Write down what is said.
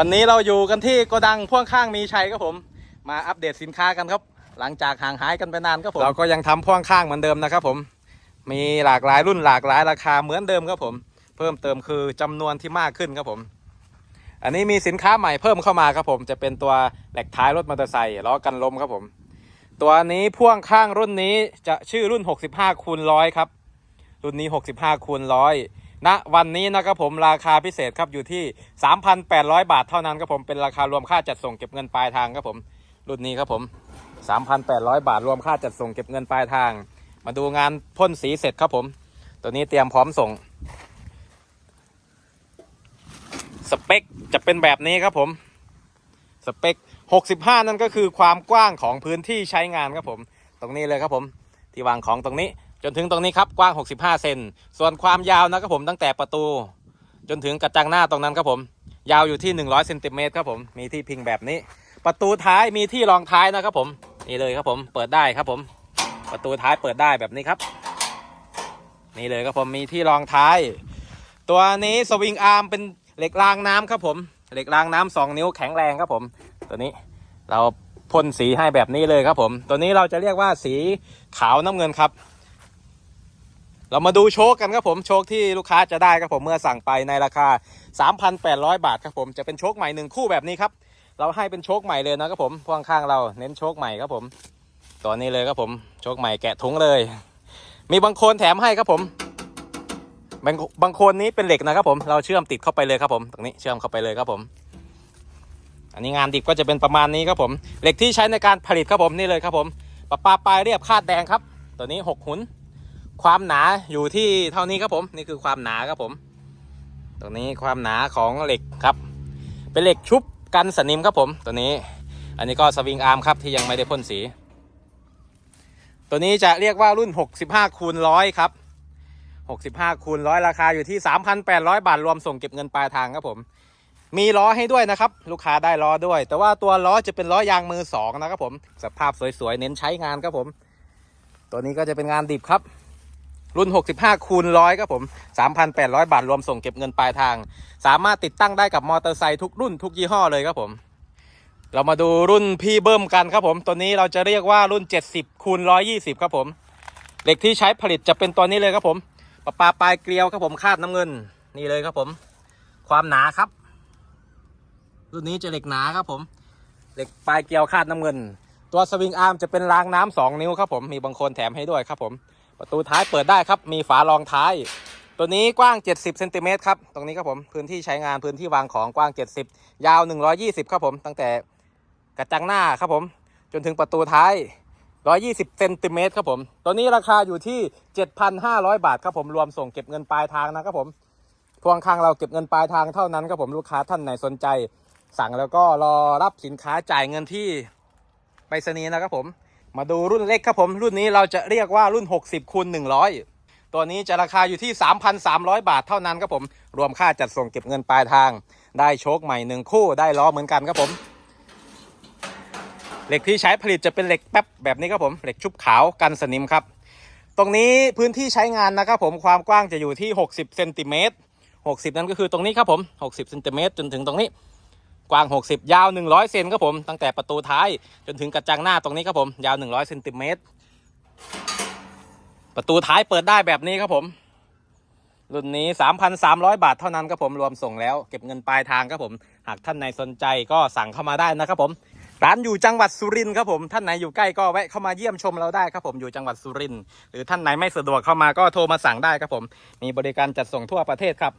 วันนี้เราอยู่กันที่โกดังพ่วงข้างมีชัยครับผม มาอัปเดตสินค้ากันครับ หลังจากห่างหายกันไปนานครับผมเราก็ยังทำพ่วงข้างเหมือนเดิมนะครับผม มีหลากหลายรุ่นหลากหลายราคาเหมือนเดิมครับผม เพิ่มเติมคือจำนวนที่มากขึ้นครับผม อันนี้มีสินค้าใหม่เพิ่มเข้ามาครับผม จะเป็นตัวแหลกท้ายรถมอเตอร์ไซค์ล้อกันลมครับผม ตัวนี้พ่วงข้างรุ่นนี้จะชื่อรุ่น 65คูณร้อยครับรุ่นนี้ 65คูณร้อย ณวันนี้นะครับผมราคาพิเศษครับอยู่ที่ 3,800 บาทเท่านั้นครับผมเป็นราคารวมค่าจัดส่งเก็บเงินปลายทางครับผม รุ่นนี้ครับผม 3,800 บาทรวมค่าจัดส่งเก็บเงินปลายทาง มาดูงานพ่นสีเสร็จครับผม ตัวนี้เตรียมพร้อมส่ง สเปคจะเป็นแบบนี้ครับผมสเปค 65 นั่นก็คือความกว้างของพื้นที่ใช้งานครับผม ตรงนี้เลยครับผม ที่วางของตรงนี้ จนถึงตรงนี้ครับกว้าง 65 เซนส่วนความยาวนะครับผมตั้งแต่ประตู จนถึงกระจังหน้าตรงนั้นครับผม ยาวอยู่ที่ 100เซนติเมตรครับผมมีที่พิงแบบนี้ ประตูท้ายมีที่รองท้ายนะครับผมนี่เลยครับผมเปิดได้ครับผม ประตูท้ายเปิดได้แบบนี้ครับ นี่เลยครับผมมีที่รองท้าย ตัวนี้สวิงอาร์มเป็นเหล็กรางน้ำครับผม เหล็กรางน้ำสองนิ้วแข็งแรงครับผม ตัวนี้เราพ่นสีให้แบบนี้เลยครับผม ตัวนี้เราจะเรียกว่าสีขาวน้ำเงินครับ เรามาดูโชคกันครับผมโชคที่ลูกค้าจะได้ครับผมเมื่อสั่งไปในราคา 3,800 บาทครับผมจะเป็นโชคใหม่หนึ่งคู่แบบนี้ครับเราให้เป็นโชคใหม่เลยนะครับผมพ่วงข้างเราเน้นโชคใหม่ครับผมตัวนี้เลยครับผมโชคใหม่แกะถุงเลย มีบางโคนแถมให้ครับผมบางบางโคนนี้เป็นเหล็กนะครับผมเราเชื่อมติดเข้าไปเลยครับผมตรงนี้เชื่อมเข้าไปเลยครับผม อันนี้งานดิบก็จะเป็นประมาณนี้ครับผมเหล็กที่ใช้ในการผลิตครับผมนี่เลยครับผมปะปาปลายเรียบคาดแดงครับ ตัวนี้หกหุน ความหนาอยู่ที่เท่านี้ครับผมนี่คือความหนาครับผม ตรงนี้ความหนาของเหล็กครับ เป็นเหล็กชุบกันสนิมครับผมตัวนี้ อันนี้ก็สวิงอาร์มครับที่ยังไม่ได้พ่นสี ตัวนี้จะเรียกว่ารุ่น 65คูณร้อยครับ65คูณร้อยราคาอยู่ที่ 3,800 บาท รวมส่งเก็บเงินปลายทางครับผม มีล้อให้ด้วยนะครับ ลูกค้าได้ล้อด้วย แต่ว่าตัวล้อจะเป็นล้อยางมือสองนะครับผม สภาพสวยๆ เน้นใช้งานครับผม ตัวนี้ก็จะเป็นงานดิบครับ รุ่น 65 คูณร้อยครับผม 3,800 บาท รวมส่งเก็บเงินปลายทาง สามารถติดตั้งได้กับมอเตอร์ไซค์ทุกรุ่นทุกยี่ห้อเลยครับผม เรามาดูรุ่นพี่เบิ้มกันครับผม ตัวนี้เราจะเรียกว่ารุ่น 70 คูณ 120 ครับผม เหล็กที่ใช้ผลิตจะเป็นตัวนี้เลยครับผมปะปาปลายเกลียวครับผมคาดน้ำเงิน นี่เลยครับผม ความหนาครับ รุ่นนี้จะเหล็กหนาครับผม เหล็กปลายเกลียวคาดน้ำเงิน ตัวสวิงอาร์มจะเป็นรางน้ำสองนิ้วครับผม มีบางคนแถมให้ด้วยครับผม ประตูท้ายเปิดได้ครับมีฝารองท้าย ตัวนี้กว้าง 70เซนติเมตรครับตรงนี้ครับผมพื้นที่ใช้งานพื้นที่วางของกว้าง 70 ยาว 120 ครับผม ตั้งแต่กระจังหน้าครับผม จนถึงประตูท้าย 120เซนติเมตรครับผม ตัวนี้ราคาอยู่ที่ 7,500 บาทครับผมรวมส่งเก็บเงินปลายทางนะครับผมพวงข้างเราเก็บเงินปลายทางเท่านั้นครับผมลูกค้าท่านไหนสนใจ สั่งแล้วก็รอรับสินค้าจ่ายเงินที่ไปรษณีย์นะครับผม มาดูรุ่นเล็กครับผมรุ่นนี้เราจะเรียกว่ารุ่น 60คูณ100 ตัวนี้จะราคาอยู่ที่ 3,300 บาทเท่านั้นครับผม รวมค่าจัดส่งเก็บเงินปลายทาง ได้โชคใหม่หนึ่งคู่ได้ล้อเหมือนกันครับผม เหล็กที่ใช้ผลิตจะเป็นเหล็กแป๊บแบบนี้ครับผม เหล็กชุบขาวกันสนิมครับ ตรงนี้พื้นที่ใช้งานนะครับผมความกว้างจะอยู่ที่ 60เซนติเมตร60 นั่นก็คือตรงนี้ครับผม 60เซนติเมตรจนถึงตรงนี้ กว้าง 60 ยาว 100 เซนครับผม ตั้งแต่ประตูท้ายจนถึงกระจังหน้าตรงนี้ครับผม ยาว 100เซนติเมตร ประตูท้ายเปิดได้แบบนี้ครับผม รุ่นนี้ 3,300 บาทเท่านั้นครับผม รวมส่งแล้ว เก็บเงินปลายทางครับผม หากท่านไหนสนใจก็สั่งเข้ามาได้นะครับผม ร้านอยู่จังหวัดสุรินทร์ครับผม ท่านไหนอยู่ใกล้ก็แวะเข้ามาเยี่ยมชมเราได้ครับผม อยู่จังหวัดสุรินทร์ หรือท่านไหนไม่สะดวกเข้ามาก็โทรมาสั่งได้ครับผม มีบริการจัดส่งทั่วประเทศครับ